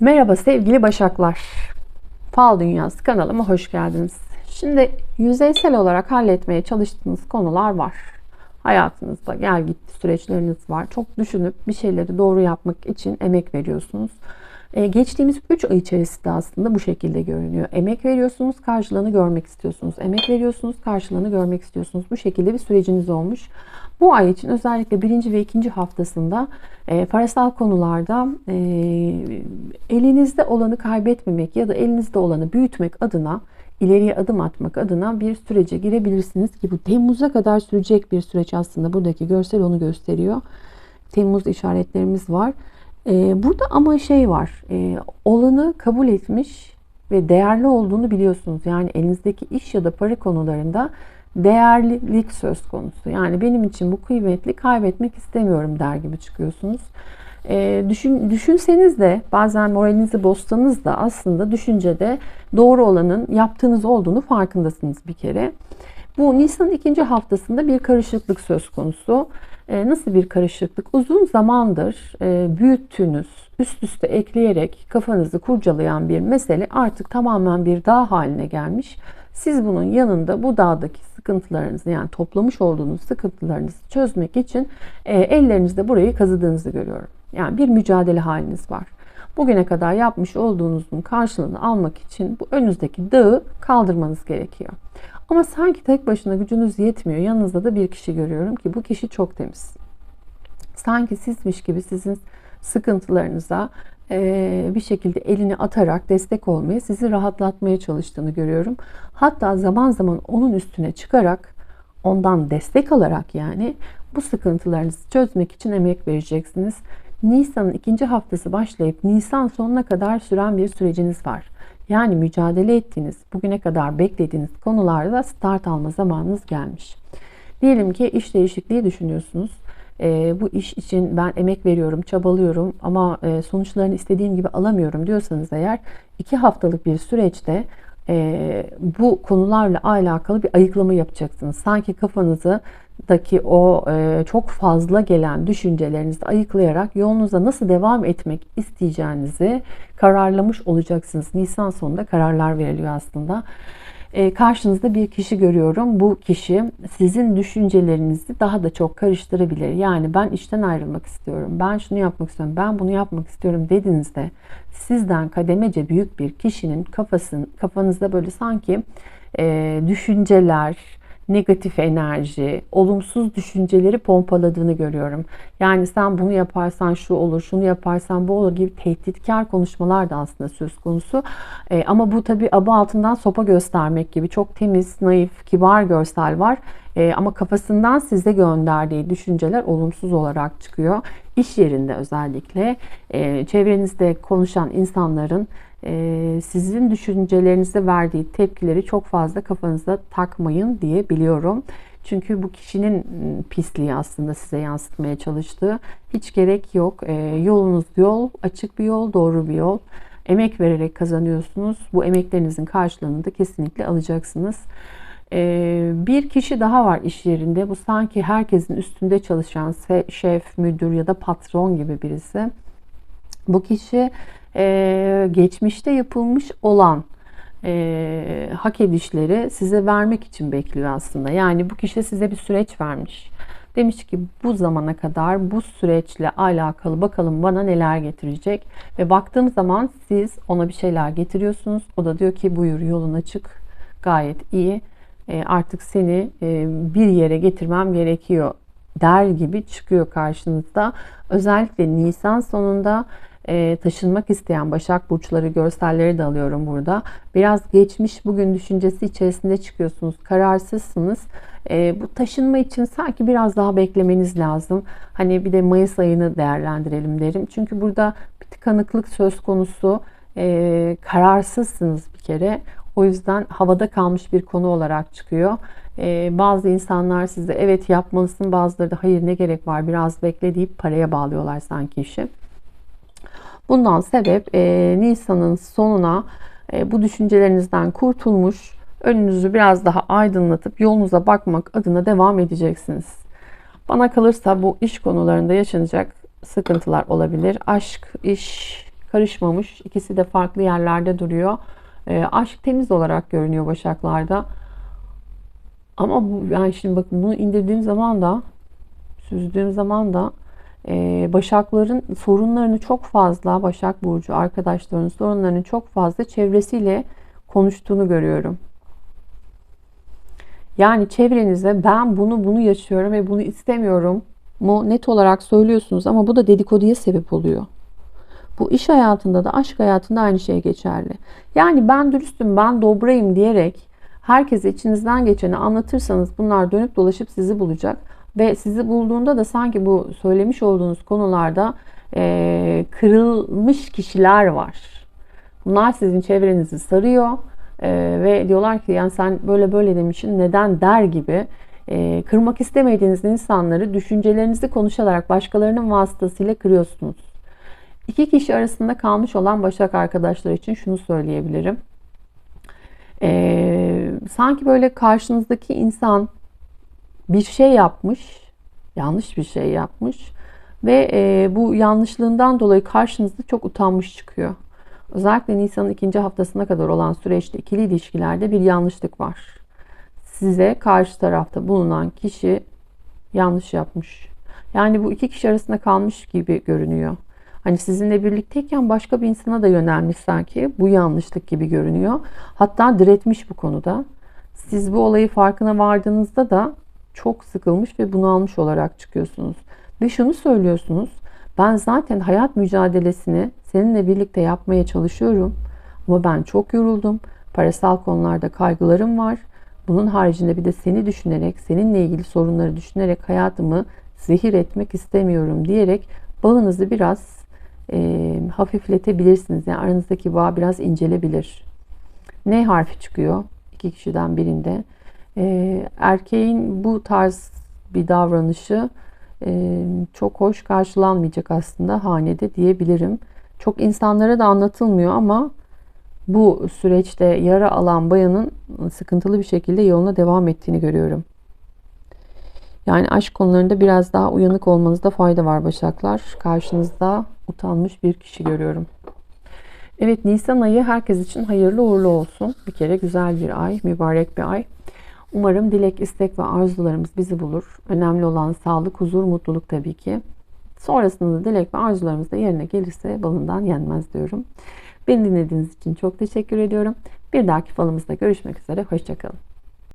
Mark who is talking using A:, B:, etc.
A: Merhaba sevgili Başaklar. Fal Dünyası kanalıma hoş geldiniz. Şimdi yüzeysel olarak halletmeye çalıştığınız konular var. Hayatınızda gel git süreçleriniz var. Çok düşünüp bir şeyleri doğru yapmak için emek veriyorsunuz. Ee, geçtiğimiz 3 ay içerisinde aslında bu şekilde görünüyor. Emek veriyorsunuz, karşılığını görmek istiyorsunuz. Emek veriyorsunuz, karşılığını görmek istiyorsunuz. Bu şekilde bir süreciniz olmuş. Bu ay için özellikle birinci ve ikinci haftasında e, parasal konularda e, elinizde olanı kaybetmemek ya da elinizde olanı büyütmek adına ileriye adım atmak adına bir sürece girebilirsiniz ki bu Temmuz'a kadar sürecek bir süreç aslında buradaki görsel onu gösteriyor. Temmuz işaretlerimiz var. E, burada ama şey var e, olanı kabul etmiş ve değerli olduğunu biliyorsunuz. Yani elinizdeki iş ya da para konularında değerlilik söz konusu. Yani benim için bu kıymetli kaybetmek istemiyorum der gibi çıkıyorsunuz. E, düşün, düşünseniz de bazen moralinizi bozsanız da aslında düşüncede doğru olanın yaptığınız olduğunu farkındasınız bir kere. Bu Nisan ikinci haftasında bir karışıklık söz konusu. E, nasıl bir karışıklık? Uzun zamandır e, büyüttüğünüz, üst üste ekleyerek kafanızı kurcalayan bir mesele artık tamamen bir dağ haline gelmiş. Siz bunun yanında bu dağdaki sıkıntılarınızı yani toplamış olduğunuz sıkıntılarınızı çözmek için e, ellerinizde burayı kazıdığınızı görüyorum. Yani bir mücadele haliniz var. Bugüne kadar yapmış olduğunuzun karşılığını almak için bu önünüzdeki dağı kaldırmanız gerekiyor. Ama sanki tek başına gücünüz yetmiyor. Yanınızda da bir kişi görüyorum ki bu kişi çok temiz. Sanki sizmiş gibi sizin sıkıntılarınıza bir şekilde elini atarak destek olmaya, sizi rahatlatmaya çalıştığını görüyorum. Hatta zaman zaman onun üstüne çıkarak, ondan destek alarak yani bu sıkıntılarınızı çözmek için emek vereceksiniz. Nisan'ın ikinci haftası başlayıp Nisan sonuna kadar süren bir süreciniz var. Yani mücadele ettiğiniz, bugüne kadar beklediğiniz konularda start alma zamanınız gelmiş. Diyelim ki iş değişikliği düşünüyorsunuz. E, bu iş için ben emek veriyorum, çabalıyorum ama e, sonuçlarını istediğim gibi alamıyorum diyorsanız eğer iki haftalık bir süreçte e, bu konularla alakalı bir ayıklama yapacaksınız. Sanki kafanızı daki o e, çok fazla gelen düşüncelerinizi ayıklayarak yolunuza nasıl devam etmek isteyeceğinizi kararlamış olacaksınız. Nisan sonunda kararlar veriliyor aslında. E, karşınızda bir kişi görüyorum. Bu kişi sizin düşüncelerinizi daha da çok karıştırabilir. Yani ben işten ayrılmak istiyorum, ben şunu yapmak istiyorum, ben bunu yapmak istiyorum dediğinizde sizden kademece büyük bir kişinin kafasın, kafanızda böyle sanki e, düşünceler, negatif enerji, olumsuz düşünceleri pompaladığını görüyorum. Yani sen bunu yaparsan şu olur, şunu yaparsan bu olur gibi tehditkar konuşmalar da aslında söz konusu. E, ama bu tabi aba altından sopa göstermek gibi çok temiz, naif, kibar görsel var. E, ama kafasından size gönderdiği düşünceler olumsuz olarak çıkıyor. İş yerinde özellikle e, çevrenizde konuşan insanların e, sizin düşüncelerinize verdiği tepkileri çok fazla kafanıza takmayın diye biliyorum. Çünkü bu kişinin ıı, pisliği aslında size yansıtmaya çalıştığı. Hiç gerek yok. E, yolunuz yol, açık bir yol, doğru bir yol. Emek vererek kazanıyorsunuz. Bu emeklerinizin karşılığını da kesinlikle alacaksınız. E, bir kişi daha var iş yerinde. Bu sanki herkesin üstünde çalışan şef, müdür ya da patron gibi birisi. Bu kişi e, geçmişte yapılmış olan e, hak edişleri size vermek için bekliyor aslında. Yani bu kişi size bir süreç vermiş. Demiş ki bu zamana kadar bu süreçle alakalı bakalım bana neler getirecek. Ve baktığım zaman siz ona bir şeyler getiriyorsunuz. O da diyor ki buyur yolun açık gayet iyi. E, artık seni e, bir yere getirmem gerekiyor der gibi çıkıyor karşınızda. Özellikle Nisan sonunda e, taşınmak isteyen Başak Burçları görselleri de alıyorum burada. Biraz geçmiş bugün düşüncesi içerisinde çıkıyorsunuz. Kararsızsınız. E, bu taşınma için sanki biraz daha beklemeniz lazım. Hani bir de Mayıs ayını değerlendirelim derim. Çünkü burada bir tıkanıklık söz konusu. E, kararsızsınız bir kere. O yüzden havada kalmış bir konu olarak çıkıyor. Ee, bazı insanlar size evet yapmalısın bazıları da hayır ne gerek var biraz bekle deyip paraya bağlıyorlar sanki işi. Bundan sebep e, Nisan'ın sonuna e, bu düşüncelerinizden kurtulmuş, önünüzü biraz daha aydınlatıp yolunuza bakmak adına devam edeceksiniz. Bana kalırsa bu iş konularında yaşanacak sıkıntılar olabilir. Aşk, iş, karışmamış. İkisi de farklı yerlerde duruyor. E, aşk temiz olarak görünüyor Başaklarda. Ama bu yani şimdi bakın bunu indirdiğim zaman da süzdüğüm zaman da e, Başakların sorunlarını çok fazla Başak Burcu arkadaşlarının sorunlarını çok fazla çevresiyle konuştuğunu görüyorum. Yani çevrenize ben bunu bunu yaşıyorum ve bunu istemiyorum mu net olarak söylüyorsunuz ama bu da dedikoduya sebep oluyor. Bu iş hayatında da aşk hayatında aynı şey geçerli. Yani ben dürüstüm, ben dobrayım diyerek herkese içinizden geçeni anlatırsanız bunlar dönüp dolaşıp sizi bulacak. Ve sizi bulduğunda da sanki bu söylemiş olduğunuz konularda e, kırılmış kişiler var. Bunlar sizin çevrenizi sarıyor e, ve diyorlar ki yani sen böyle böyle demişsin neden der gibi e, kırmak istemediğiniz insanları düşüncelerinizi konuşarak başkalarının vasıtasıyla kırıyorsunuz. İki kişi arasında kalmış olan Başak arkadaşlar için şunu söyleyebilirim. E, sanki böyle karşınızdaki insan bir şey yapmış, yanlış bir şey yapmış ve e, bu yanlışlığından dolayı karşınızda çok utanmış çıkıyor. Özellikle Nisan'ın ikinci haftasına kadar olan süreçte ikili ilişkilerde bir yanlışlık var. Size karşı tarafta bulunan kişi yanlış yapmış. Yani bu iki kişi arasında kalmış gibi görünüyor. Hani sizinle birlikteyken başka bir insana da yönelmiş sanki. Bu yanlışlık gibi görünüyor. Hatta diretmiş bu konuda. Siz bu olayı farkına vardığınızda da çok sıkılmış ve bunalmış olarak çıkıyorsunuz. Ve şunu söylüyorsunuz. Ben zaten hayat mücadelesini seninle birlikte yapmaya çalışıyorum. Ama ben çok yoruldum. Parasal konularda kaygılarım var. Bunun haricinde bir de seni düşünerek, seninle ilgili sorunları düşünerek hayatımı zehir etmek istemiyorum diyerek bağınızı biraz e, hafifletebilirsiniz. Yani aranızdaki bağ biraz incelebilir. Ne harfi çıkıyor? İki kişiden birinde. E, erkeğin bu tarz bir davranışı e, çok hoş karşılanmayacak aslında hanede diyebilirim. Çok insanlara da anlatılmıyor ama bu süreçte yara alan bayanın sıkıntılı bir şekilde yoluna devam ettiğini görüyorum. Yani aşk konularında biraz daha uyanık olmanızda fayda var Başaklar. Karşınızda utanmış bir kişi görüyorum. Evet Nisan ayı herkes için hayırlı uğurlu olsun. Bir kere güzel bir ay, mübarek bir ay. Umarım dilek, istek ve arzularımız bizi bulur. Önemli olan sağlık, huzur, mutluluk tabii ki. Sonrasında dilek ve arzularımız da yerine gelirse balından yenmez diyorum. Beni dinlediğiniz için çok teşekkür ediyorum. Bir dahaki falımızda görüşmek üzere. Hoşçakalın.